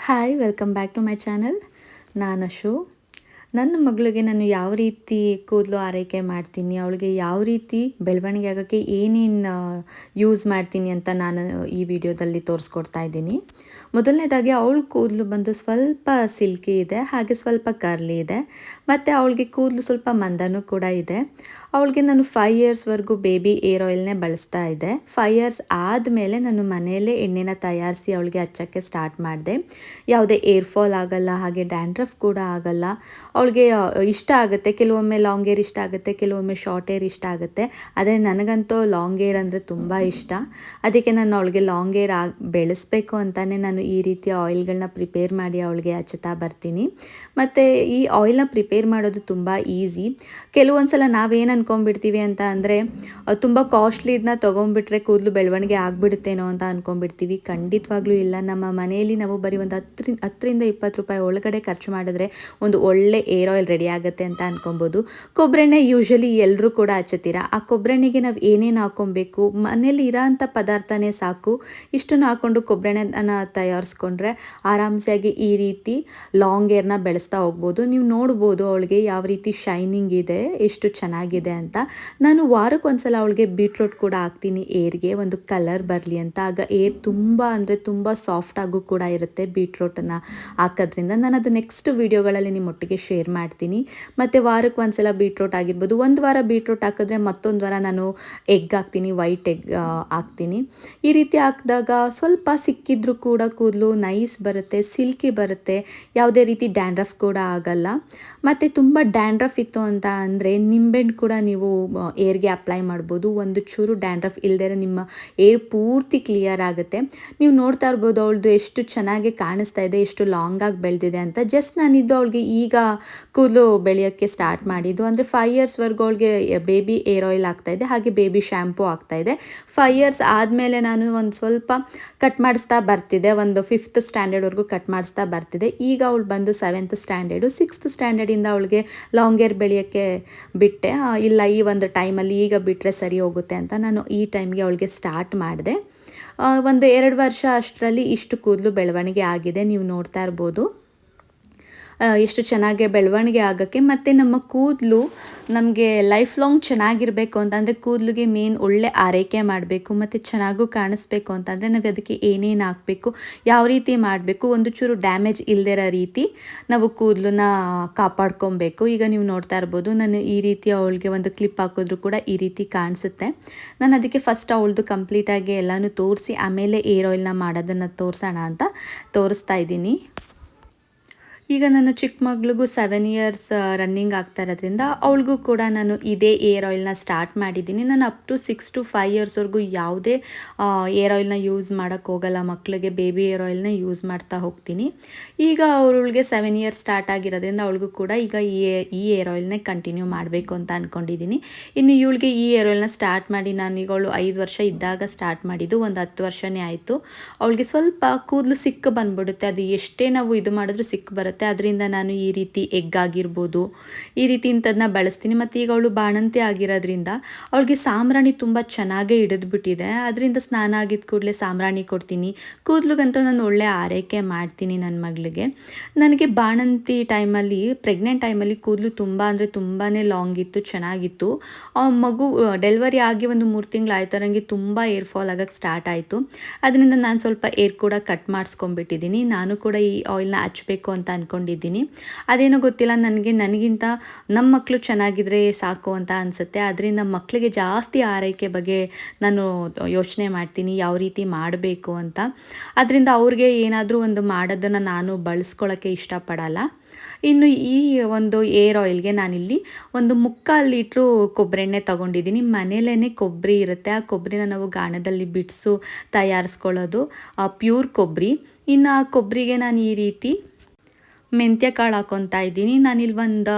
hi welcome back to my channel ನಾನು ಅಶು ನನ್ನ ಮಗಳಿಗೆ ನಾನು ಯಾವ ರೀತಿ ಕೂದಲು ಆರೈಕೆ ಮಾಡ್ತೀನಿ, ಅವಳಿಗೆ ಯಾವ ರೀತಿ ಬೆಳವಣಿಗೆ ಆಗೋಕ್ಕೆ ಏನೇನು ಯೂಸ್ ಮಾಡ್ತೀನಿ ಅಂತ ನಾನು ಈ ವಿಡಿಯೋದಲ್ಲಿ ತೋರಿಸ್ಕೊಡ್ತಾ ಇದ್ದೀನಿ. ಮೊದಲನೇದಾಗಿ ಅವಳ ಕೂದಲು ಬಂದು ಸ್ವಲ್ಪ ಸಿಲ್ಕಿ ಇದೆ, ಹಾಗೆ ಸ್ವಲ್ಪ ಕರ್ಲಿ ಇದೆ, ಮತ್ತು ಅವಳಿಗೆ ಕೂದಲು ಸ್ವಲ್ಪ ಮಂದನೂ ಕೂಡ ಇದೆ. ಅವಳಿಗೆ ನಾನು ಫೈವ್ ಇಯರ್ಸ್ವರೆಗೂ ಬೇಬಿ ಏರ್ ಆಯಿಲ್ನೇ ಬಳಸ್ತಾ ಇದ್ದೆ. ಫೈವ್ ಇಯರ್ಸ್ ಆದಮೇಲೆ ನಾನು ಮನೆಯಲ್ಲೇ ಎಣ್ಣೆನ ತಯಾರಿಸಿ ಅವಳಿಗೆ ಹಚ್ಚೋಕ್ಕೆ ಸ್ಟಾರ್ಟ್ ಮಾಡಿದೆ. ಯಾವುದೇ ಏರ್ ಫಾಲ್ ಆಗಲ್ಲ, ಹಾಗೆ ಡ್ಯಾಂಡ್ರಫ್ ಕೂಡ ಆಗಲ್ಲ. ಅವಳಿಗೆ ಇಷ್ಟ ಆಗುತ್ತೆ. ಕೆಲವೊಮ್ಮೆ ಲಾಂಗ್ ಏರ್ ಇಷ್ಟ ಆಗುತ್ತೆ, ಕೆಲವೊಮ್ಮೆ ಶಾರ್ಟ್ ಏರ್ ಇಷ್ಟ ಆಗುತ್ತೆ. ಆದರೆ ನನಗಂತೂ ಲಾಂಗ್ ಏರ್ ಅಂದರೆ ತುಂಬ ಇಷ್ಟ. ಅದಕ್ಕೆ ನಾನು ಅವಳಿಗೆ ಲಾಂಗ್ ಏರ್ ಆಗಿ, ಬೆಳೆಸಬೇಕು ಅಂತಲೇ ನಾನು ಈ ರೀತಿಯ ಆಯಿಲ್ಗಳನ್ನ ಪ್ರಿಪೇರ್ ಮಾಡಿ ಅವಳಿಗೆ ಹಚ್ಚುತ್ತಾ ಬರ್ತೀನಿ. ಮತ್ತು ಈ ಆಯಿಲ್ನ ಪ್ರಿಪೇರ್ ಮಾಡೋದು ತುಂಬ ಈಸಿ ಕೆಲವೊಂದು ಸಲ ನಾವೇನು ಅಂದ್ಕೊಂಡ್ಬಿಡ್ತೀವಿ ಅಂತ ಅಂದರೆ ತುಂಬ ಕಾಸ್ಟ್ಲಿ ಇದನ್ನ ತೊಗೊಂಡ್ಬಿಟ್ರೆ ಕೂದಲು ಬೆಳವಣಿಗೆ ಆಗಿಬಿಡುತ್ತೇನೋ ಅಂತ ಅಂದ್ಕೊಂಡ್ಬಿಡ್ತೀವಿ ಖಂಡಿತವಾಗ್ಲೂ ಇಲ್ಲ. ನಮ್ಮ ಮನೆಯಲ್ಲಿ ನಾವು ಬರೀ ಒಂದು ಹತ್ತರಿಂದ ಹತ್ತರಿಂದ ಇಪ್ಪತ್ತು ರೂಪಾಯಿ ಒಳಗಡೆ ಖರ್ಚು ಮಾಡಿದ್ರೆ ಒಂದು ಒಳ್ಳೆ ಏರ್ ಆಯಿಲ್ ರೆಡಿ ಆಗುತ್ತೆ ಅಂತ ಅನ್ಕೊಬೋದು. ಕೊಬ್ಬರೆಣ್ಣೆ ಯೂಶಲಿ ಎಲ್ಲರೂ ಕೂಡ ಹಚ್ಚುತ್ತೀರಾ? ಆ ಕೊಬ್ಬರೆಣ್ಣೆಗೆ ನಾವು ಏನೇನು ಹಾಕೊಬೇಕು? ಮನೇಲಿ ಇರೋಂಥ ಪದಾರ್ಥನೇ ಸಾಕು. ಇಷ್ಟನ್ನು ಹಾಕ್ಕೊಂಡು ಕೊಬ್ಬರೆಣ್ಣೆನ ತಯಾರಿಸ್ಕೊಂಡ್ರೆ ಆರಾಮ್ಸಾಗಿ ಈ ರೀತಿ ಲಾಂಗ್ ಏರ್ನ ಬೆಳೆಸ್ತಾ ಹೋಗ್ಬೋದು. ನೀವು ನೋಡ್ಬೋದು ಅವಳಿಗೆ ಯಾವ ರೀತಿ ಶೈನಿಂಗ್ ಇದೆ, ಎಷ್ಟು ಚೆನ್ನಾಗಿದೆ ಅಂತ. ನಾನು ವಾರಕ್ಕೆ ಒಂದ್ಸಲ ಅವಳಿಗೆ ಬೀಟ್ರೋಟ್ ಕೂಡ ಹಾಕ್ತೀನಿ. ಏರ್ಗೆ ಒಂದು ಕಲರ್ ಬರಲಿ ಅಂತ. ಆಗ ಏರ್ ತುಂಬ ಅಂದರೆ ತುಂಬ ಸಾಫ್ಟಾಗೂ ಕೂಡ ಇರುತ್ತೆ ಬೀಟ್ರೋಟನ್ನು ಹಾಕೋದ್ರಿಂದ. ನಾನು ಅದು ನೆಕ್ಸ್ಟ್ ವೀಡಿಯೋಗಳಲ್ಲಿ ನಿಮ್ಮ ಒಟ್ಟಿಗೆ ಶೇರ್ ಮಾಡ್ತೀನಿ. ಮತ್ತು ವಾರಕ್ಕೆ ಒಂದ್ಸಲ ಬೀಟ್ರೋಟ್ ಆಗಿರ್ಬೋದು. ಒಂದು ವಾರ ಬೀಟ್ರೂಟ್ ಹಾಕಿದ್ರೆ ಮತ್ತೊಂದು ವಾರ ನಾನು ಎಗ್ ಹಾಕ್ತೀನಿ, ವೈಟ್ ಎಗ್ ಹಾಕ್ತೀನಿ. ಈ ರೀತಿ ಹಾಕಿದಾಗ ಸ್ವಲ್ಪ ಸಿಕ್ಕಿದ್ರೂ ಕೂಡ ಕೂದಲು ನೈಸ್ ಬರುತ್ತೆ, ಸಿಲ್ಕಿ ಬರುತ್ತೆ. ಯಾವುದೇ ರೀತಿ ಡ್ಯಾಂಡ್ರಫ್ ಕೂಡ ಆಗಲ್ಲ. ಮತ್ತು ತುಂಬ ಡ್ಯಾಂಡ್ರಫ್ ಇತ್ತು ಅಂತ ಅಂದರೆ ನಿಂಬೆಹಣ್ಣು ಕೂಡ ನೀವು ಏರ್ಗೆ ಅಪ್ಲೈ ಮಾಡ್ಬೋದು. ಒಂದು ಚೂರು ಡ್ಯಾಂಡ್ರಫ್ ಇಲ್ಲದೇ ನಿಮ್ಮ ಏರ್ ಪೂರ್ತಿ ಕ್ಲಿಯರ್ ಆಗುತ್ತೆ. ನೀವು ನೋಡ್ತಾ ಇರ್ಬೋದು, ಅವಳದು ಎಷ್ಟು ಚೆನ್ನಾಗಿ ಕಾಣಿಸ್ತಾ ಇದೆ, ಎಷ್ಟು ಲಾಂಗಾಗಿ ಬೆಳೆದಿದೆ ಅಂತ. ಜಸ್ಟ್ ನಾನಿದ್ದು ಅವಳಿಗೆ ಈಗ ಕೂದಲು ಬೆಳೆಯೋಕ್ಕೆ ಸ್ಟಾರ್ಟ್ ಮಾಡಿದ್ದು. ಅಂದರೆ ಫೈವ್ ಇಯರ್ಸ್ವರೆಗೂ ಅವಳಿಗೆ ಬೇಬಿ ಏರ್ ಆಯಿಲ್ ಆಗ್ತಾಯಿದೆ ಹಾಗೆ ಬೇಬಿ ಶ್ಯಾಂಪೂ ಆಗ್ತಾ ಇದೆ. ಫೈವ್ ಇಯರ್ಸ್ ಆದಮೇಲೆ ನಾನು ಒಂದು ಸ್ವಲ್ಪ ಕಟ್ ಮಾಡಿಸ್ತಾ ಬರ್ತಿದ್ದೆ, ಒಂದು ಫಿಫ್ತ್ ಸ್ಟ್ಯಾಂಡರ್ಡ್ವರೆಗೂ ಕಟ್ ಮಾಡಿಸ್ತಾ ಬರ್ತಿದೆ ಈಗ ಅವಳು ಬಂದು ಸೆವೆಂತ್ ಸ್ಟ್ಯಾಂಡರ್ಡು ಸಿಕ್ಸ್ತ್ ಸ್ಟ್ಯಾಂಡರ್ಡಿಂದ ಅವಳಿಗೆ ಲಾಂಗ್ ಏರ್ ಬೆಳೆಯೋಕ್ಕೆ ಬಿಟ್ಟೆ. ಇಲ್ಲ, ಈ ಒಂದು ಟೈಮಲ್ಲಿ ಈಗ ಬಿಟ್ಟರೆ ಸರಿ ಹೋಗುತ್ತೆ ಅಂತ ನಾನು ಈ ಟೈಮ್ಗೆ ಅವಳಿಗೆ ಸ್ಟಾರ್ಟ್ ಮಾಡಿದೆ. ಒಂದು ಎರಡು ವರ್ಷ ಅಷ್ಟರಲ್ಲಿ ಇಷ್ಟು ಕೂದಲು ಬೆಳವಣಿಗೆ ಆಗಿದೆ, ನೀವು ನೋಡ್ತಾ ಇರ್ಬೋದು. ಎಷ್ಟು ಚೆನ್ನಾಗಿ ಬೆಳವಣಿಗೆ ಆಗೋಕ್ಕೆ ಮತ್ತು ನಮ್ಮ ಕೂದಲು ನಮಗೆ ಲೈಫ್ ಲಾಂಗ್ ಚೆನ್ನಾಗಿರಬೇಕು ಅಂತಂದರೆ ಕೂದಲಿಗೆ ಮೇನ್ ಒಳ್ಳೆ ಆರೈಕೆ ಮಾಡಬೇಕು, ಮತ್ತು ಚೆನ್ನಾಗೂ ಕಾಣಿಸ್ಬೇಕು ಅಂತಂದರೆ ನಾವು ಅದಕ್ಕೆ ಏನೇನು ಹಾಕಬೇಕು, ಯಾವ ರೀತಿ ಮಾಡಬೇಕು, ಒಂದು ಚೂರು ಡ್ಯಾಮೇಜ್ ಇಲ್ಲದಿರೋ ರೀತಿ ನಾವು ಕೂದಲನ್ನ ಕಾಪಾಡ್ಕೊಬೇಕು. ಈಗ ನೀವು ನೋಡ್ತಾ ಇರ್ಬೋದು, ನಾನು ಈ ರೀತಿ ಅವಳಿಗೆ ಒಂದು ಕ್ಲಿಪ್ ಹಾಕಿದ್ರು ಕೂಡ ಈ ರೀತಿ ಕಾಣಿಸುತ್ತೆ. ನಾನು ಅದಕ್ಕೆ ಫಸ್ಟ್ ಅವಳದು ಕಂಪ್ಲೀಟಾಗಿ ಎಲ್ಲನೂ ತೋರಿಸಿ, ಆಮೇಲೆ ಏರ್ ಆಯಿಲ್ನ ಮಾಡೋದನ್ನು ತೋರಿಸೋಣ ಅಂತ ತೋರಿಸ್ತಾ ಇದ್ದೀನಿ. ಈಗ ನನ್ನ ಚಿಕ್ಕ ಮಗಳಿಗೂ ಸೆವೆನ್ ಇಯರ್ಸ್ ರನ್ನಿಂಗ್ ಆಗ್ತಾ ಇರೋದ್ರಿಂದ ಅವಳಿಗೂ ಕೂಡ ನಾನು ಇದೇ ಏರ್ ಆಯಿಲ್ನ ಸ್ಟಾರ್ಟ್ ಮಾಡಿದ್ದೀನಿ. ನಾನು up to six to five ಇಯರ್ಸ್ವರೆಗೂ ಯಾವುದೇ ಏರ್ ಆಯಿಲ್ನ ಯೂಸ್ ಮಾಡೋಕ್ಕೆ ಹೋಗಲ್ಲ. ಮಕ್ಕಳಿಗೆ ಬೇಬಿ ಏರ್ ಆಯಿಲ್ನ ಯೂಸ್ ಮಾಡ್ತಾ ಹೋಗ್ತೀನಿ. ಈಗ ಅವಳಿಗೆ ಸೆವೆನ್ ಇಯರ್ಸ್ ಸ್ಟಾರ್ಟ್ ಆಗಿರೋದ್ರಿಂದ ಅವಳಿಗೂ ಕೂಡ ಈಗ ಈ ಏರ್ ಆಯಿಲ್ನೇ ಕಂಟಿನ್ಯೂ ಮಾಡಬೇಕು ಅಂತ ಅಂದ್ಕೊಂಡಿದ್ದೀನಿ ಇನ್ನು ಇವಳಿಗೆ ಈ ಏರ್ ಆಯಿಲ್ನ ಸ್ಟಾರ್ಟ್ ಮಾಡಿ ನಾನು ಈಗ ಅವಳು ಐದು ವರ್ಷ ಇದ್ದಾಗ ಸ್ಟಾರ್ಟ್ ಮಾಡಿದ್ದು, ಒಂದು ಹತ್ತು ವರ್ಷನೇ ಆಯಿತು. ಅವಳಿಗೆ ಸ್ವಲ್ಪ ಕೂದಲು ಸಿಕ್ಕ ಬಂದ್ಬಿಡುತ್ತೆ. ಅದು ಎಷ್ಟೇ ನಾವು ಇದು ಮಾಡಿದ್ರೂ ಸಿಕ್ಕ ಬರುತ್ತೆ. ಅದರಿಂದ ನಾನು ಈ ರೀತಿ ಎಗ್ ಆಗಿರ್ಬೋದು ಈ ರೀತಿ ಇಂಥದನ್ನ ಬಳಸ್ತೀನಿ. ಮತ್ತು ಈಗ ಅವಳು ಬಾಣಂತಿ ಆಗಿರೋದ್ರಿಂದ ಅವಳಿಗೆ ಸಾಂಬ್ರಾಣಿ ತುಂಬ ಚೆನ್ನಾಗೇ ಹಿಡಿದ್ಬಿಟ್ಟಿದೆ. ಅದರಿಂದ ಸ್ನಾನ ಆಗಿದ ಕೂಡಲೇ ಸಾಂಬ್ರಾಣಿ ಕೊಡ್ತೀನಿ. ಕೂದಲುಗಂತೂ ನಾನು ಒಳ್ಳೆ ಆರೈಕೆ ಮಾಡ್ತೀನಿ ನನ್ನ ಮಗಳಿಗೆ. ನನಗೆ ಬಾಣಂತಿ ಟೈಮಲ್ಲಿ, ಪ್ರೆಗ್ನೆಂಟ್ ಟೈಮಲ್ಲಿ ಕೂದಲು ತುಂಬ ಅಂದರೆ ತುಂಬಾ ಲಾಂಗ್ ಇತ್ತು, ಚೆನ್ನಾಗಿತ್ತು. ಮಗು ಡೆಲಿವರಿ ಆಗಿ ಒಂದು ಮೂರು ತಿಂಗಳು ಆಯ್ತು ನನಗೆ ತುಂಬ ಏರ್ ಫಾಲ್ ಆಗೋಕ್ಕೆ ಸ್ಟಾರ್ಟ್ ಆಯಿತು. ಅದರಿಂದ ನಾನು ಸ್ವಲ್ಪ ಏರ್ ಕೂಡ ಕಟ್ ಮಾಡಿಸ್ಕೊಂಡ್ಬಿಟ್ಟಿದ್ದೀನಿ. ನಾನು ಕೂಡ ಈ ಆಯಿಲ್ನ ಹಚ್ಬೇಕು ಅಂತ ಅಂದ್ಕೊಂಡಿದ್ದೀನಿ ಅದೇನೋ ಗೊತ್ತಿಲ್ಲ, ನನಗೆ ನನಗಿಂತ ನಮ್ಮ ಮಕ್ಕಳು ಚೆನ್ನಾಗಿದ್ರೆ ಸಾಕು ಅಂತ ಅನಿಸುತ್ತೆ. ಅದರಿಂದ ಮಕ್ಕಳಿಗೆ ಜಾಸ್ತಿ ಆರೈಕೆ ಬಗ್ಗೆ ನಾನು ಯೋಚನೆ ಮಾಡ್ತೀನಿ, ಯಾವ ರೀತಿ ಮಾಡಬೇಕು ಅಂತ. ಅದರಿಂದ ಅವ್ರಿಗೆ ಏನಾದರೂ ಒಂದು ಮಾಡೋದನ್ನು ನಾನು ಬಳಸ್ಕೊಳ್ಳೋಕ್ಕೆ ಇಷ್ಟಪಡಲ್ಲ. ಇನ್ನು ಈ ಒಂದು ಏರ್ ಆಯಿಲ್ಗೆ ನಾನಿಲ್ಲಿ ಒಂದು ಮುಕ್ಕಾಲು ಲೀಟ್ರು ಕೊಬ್ಬರೆಣ್ಣೆ ತೊಗೊಂಡಿದ್ದೀನಿ. ಮನೇಲೇ ಕೊಬ್ಬರಿ ಇರುತ್ತೆ. ಆ ಕೊಬ್ಬರಿನ ನಾವು ಗಾಣದಲ್ಲಿ ಬಿಡಿಸು, ತಯಾರಿಸ್ಕೊಳ್ಳೋದು ಪ್ಯೂರ್ ಕೊಬ್ಬರಿ ಇನ್ನು ಆ ಕೊಬ್ಬರಿಗೆ ನಾನು ಈ ರೀತಿ ಮೆಂತ್ಯ ಕಾಳು ಹಾಕ್ಕೊತಾ ಇದ್ದೀನಿ. ನಾನಿಲ್ಲಿ ಒಂದು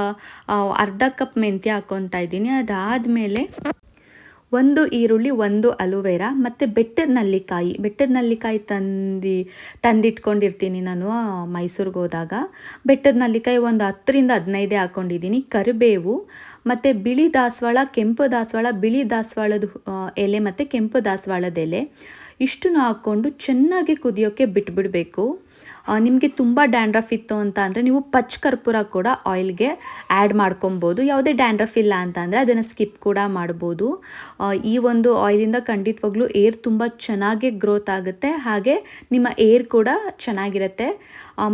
ಅರ್ಧ ಕಪ್ ಮೆಂತ್ಯ ಹಾಕ್ಕೊತಾ ಇದ್ದೀನಿ. ಅದಾದಮೇಲೆ ಒಂದು ಈರುಳ್ಳಿ, ಒಂದು ಅಲೋವೆರಾ ಮತ್ತು ಬೆಟ್ಟದ ನಲ್ಲಿಕಾಯಿ. ಬೆಟ್ಟದ ನಲ್ಲಿಕಾಯಿ ತಂದು, ತಂದಿಟ್ಕೊಂಡಿರ್ತೀನಿ ನಾನು ಮೈಸೂರಿಗೆ ಹೋದಾಗ. ಬೆಟ್ಟದ ನಲ್ಲಿಕಾಯಿ ಒಂದು ಹತ್ತರಿಂದ ಹದಿನೈದೇ ಹಾಕ್ಕೊಂಡಿದ್ದೀನಿ ಕರಿಬೇವು ಮತ್ತು ಬಿಳಿ ದಾಸವಾಳ, ಕೆಂಪು ದಾಸವಾಳ, ಬಿಳಿ ದಾಸವಾಳದ ಎಲೆ ಮತ್ತು ಕೆಂಪು ದಾಸವಾಳದ ಎಲೆ. ಇಷ್ಟನ್ನು ಹಾಕ್ಕೊಂಡು ಚೆನ್ನಾಗಿ ಕುದಿಯೋಕ್ಕೆ ಬಿಟ್ಬಿಡಬೇಕು. ನಿಮಗೆ ತುಂಬ ಡ್ಯಾಂಡ್ರಫ್ ಇತ್ತು ಅಂತ ಅಂದರೆ ನೀವು ಪಚ್ ಕರ್ಪೂರ ಕೂಡ ಆಯಿಲ್ಗೆ ಆ್ಯಡ್ ಮಾಡ್ಕೊಬೋದು. ಯಾವುದೇ ಡ್ಯಾಂಡ್ರಫ್ ಇಲ್ಲ ಅಂತ ಅಂದರೆ ಅದನ್ನು ಸ್ಕಿಪ್ ಕೂಡ ಮಾಡ್ಬೋದು. ಈ ಒಂದು ಆಯಿಲಿಂದ ಖಂಡಿತವಾಗ್ಲೂ ಏರ್ ತುಂಬ ಚೆನ್ನಾಗಿ ಗ್ರೋತ್ ಆಗುತ್ತೆ. ಹಾಗೆ ನಿಮ್ಮ ಏರ್ ಕೂಡ ಚೆನ್ನಾಗಿರುತ್ತೆ.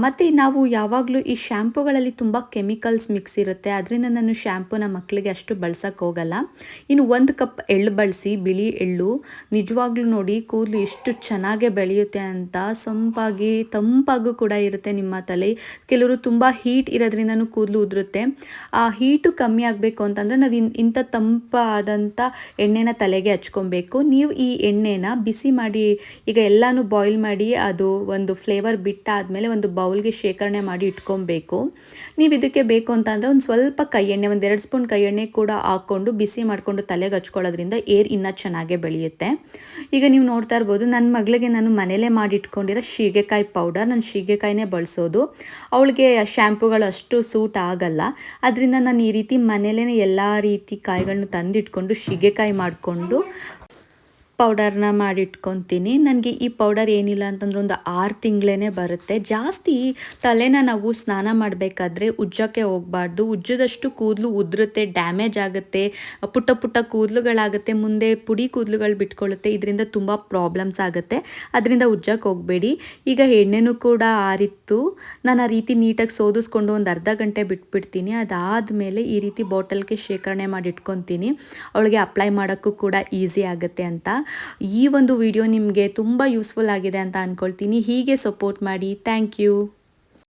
ಮತ್ತು ನಾವು ಯಾವಾಗಲೂ ಈ ಶ್ಯಾಂಪುಗಳಲ್ಲಿ ತುಂಬ ಕೆಮಿಕಲ್ಸ್ ಮಿಕ್ಸ್ ಇರುತ್ತೆ. ಅದರಿಂದ ನಾನು ಶ್ಯಾಂಪೂನ ಮಕ್ಕಳಿಗೆ ಅಷ್ಟು ಬಳಸೋಕ್ಕೆ ಹೋಗಲ್ಲ. ಇನ್ನು ಒಂದು ಕಪ್ ಎಳ್ಳು ಬಳಸಿ, ಬಿಳಿ ಎಳ್ಳು, ನಿಜವಾಗ್ಲೂ ನೋಡಿ ಕೂದಲು ಎಷ್ಟು ಚೆನ್ನಾಗೆ ಬೆಳೆಯುತ್ತೆ ಅಂತ ಸೊಂಪಾಗಿ, ತಂಪಾಗೂ ಕೂಡ ಇರುತ್ತೆ ನಿಮ್ಮ ತಲೆ. ಕೆಲವರು ತುಂಬ ಹೀಟ್ ಇರೋದ್ರಿಂದನೂ ಕೂದಲು ಉದುರುತ್ತೆ. ಆ ಹೀಟು ಕಮ್ಮಿ ಆಗಬೇಕು ಅಂತಂದರೆ ನಾವು ಇನ್, ಇಂಥ ತಂಪಾದಂಥ ಎಣ್ಣೆನ ತಲೆಗೆ ಹಚ್ಕೊಬೇಕು. ನೀವು ಈ ಎಣ್ಣೆನ ಬಿಸಿ ಮಾಡಿ, ಈಗ ಎಲ್ಲನೂ ಬಾಯ್ಲ್ ಮಾಡಿ ಅದು ಒಂದು ಫ್ಲೇವರ್ ಬಿಟ್ಟಾದಮೇಲೆ ಒಂದು ಬೌಲ್ಗೆ ಶೇಖರಣೆ ಮಾಡಿ ಇಟ್ಕೊಬೇಕು. ನೀವು ಇದಕ್ಕೆ ಬೇಕು ಅಂತಂದರೆ ಒಂದು ಸ್ವಲ್ಪ ಕೈ ಎಣ್ಣೆ, ಒಂದು ಎರಡು ಸ್ಪೂನ್ ಕೈ ಎಣ್ಣೆ ಕೂಡ ಹಾಕ್ಕೊಂಡು ಬಿಸಿ ಮಾಡಿಕೊಂಡು ತಲೆಗೆ ಹಚ್ಕೊಳ್ಳೋದ್ರಿಂದ ಏರ್ ಇನ್ನೂ ಚೆನ್ನಾಗೇ ಬೆಳೆಯುತ್ತೆ. ಈಗ ನೀವು ನೋಡ್ತಾ ಇರ್ಬೋದು ನನ್ನ ಮಗಳಿಗೆ ನಾನು ಮನೇಲೇ ಮಾಡಿಟ್ಕೊಂಡಿರೋ ಶೀಗೆಕಾಯಿ ಪೌಡರ್ ನಾನು ಶೀಗೆಕಾಯಿನೇ ಬಳಸೋದು. ಅವಳಿಗೆ ಶ್ಯಾಂಪುಗಳು ಅಷ್ಟು ಸೂಟ್ ಆಗಲ್ಲ. ಅದರಿಂದ ನಾನು ಈ ರೀತಿ ಮನೇಲೇ ಎಲ್ಲ ರೀತಿ ಕಾಯಿಗಳನ್ನ ತಂದಿಟ್ಕೊಂಡು ಶೀಗೆಕಾಯಿ ಮಾಡಿಕೊಂಡು ಪೌಡರ್ನ ಮಾಡಿಟ್ಕೊತೀನಿ. ನನಗೆ ಈ ಪೌಡರ್ ಏನಿಲ್ಲ ಅಂತಂದ್ರೆ ಒಂದು ಆರು ತಿಂಗಳೇ ಬರುತ್ತೆ. ಜಾಸ್ತಿ ತಲೆನ ನಾವು ಸ್ನಾನ ಮಾಡಬೇಕಾದ್ರೆ ಉಜ್ಜೋಕ್ಕೆ ಹೋಗಬಾರ್ದು. ಉಜ್ಜದಷ್ಟು ಕೂದಲು ಉದುರುತ್ತೆ ಡ್ಯಾಮೇಜ್ ಆಗುತ್ತೆ. ಪುಟ್ಟ ಪುಟ್ಟ ಕೂದಲುಗಳಾಗುತ್ತೆ. ಮುಂದೆ ಪುಡಿ ಕೂದಲುಗಳು ಬಿಟ್ಕೊಳ್ಳುತ್ತೆ. ಇದರಿಂದ ತುಂಬ ಪ್ರಾಬ್ಲಮ್ಸ್ ಆಗುತ್ತೆ. ಅದರಿಂದ ಉಜ್ಜಕ್ಕೆ ಹೋಗಬೇಡಿ. ಈಗ ಎಣ್ಣೆನೂ ಕೂಡ ಆರಿತ್ತು. ನಾನು ಆ ರೀತಿ ನೀಟಾಗಿ ಸೋದಿಸ್ಕೊಂಡು ಒಂದು ಅರ್ಧ ಗಂಟೆ ಬಿಟ್ಬಿಡ್ತೀನಿ. ಅದಾದಮೇಲೆ ಈ ರೀತಿ ಬಾಟಲ್ಗೆ ಶೇಖರಣೆ ಮಾಡಿ ಇಟ್ಕೊತೀನಿ ಅವಳಿಗೆ ಅಪ್ಲೈ ಮಾಡೋಕ್ಕೂ ಕೂಡ ಈಸಿ ಆಗುತ್ತೆ ಅಂತ. ಈ ಒಂದು ವಿಡಿಯೋ ನಿಮಗೆ ತುಂಬ ಯೂಸ್ಫುಲ್ ಆಗಿದೆ ಅಂತ ಅಂದ್ಕೊಳ್ತೀನಿ ಹೀಗೆ ಸಪೋರ್ಟ್ ಮಾಡಿ. Thank you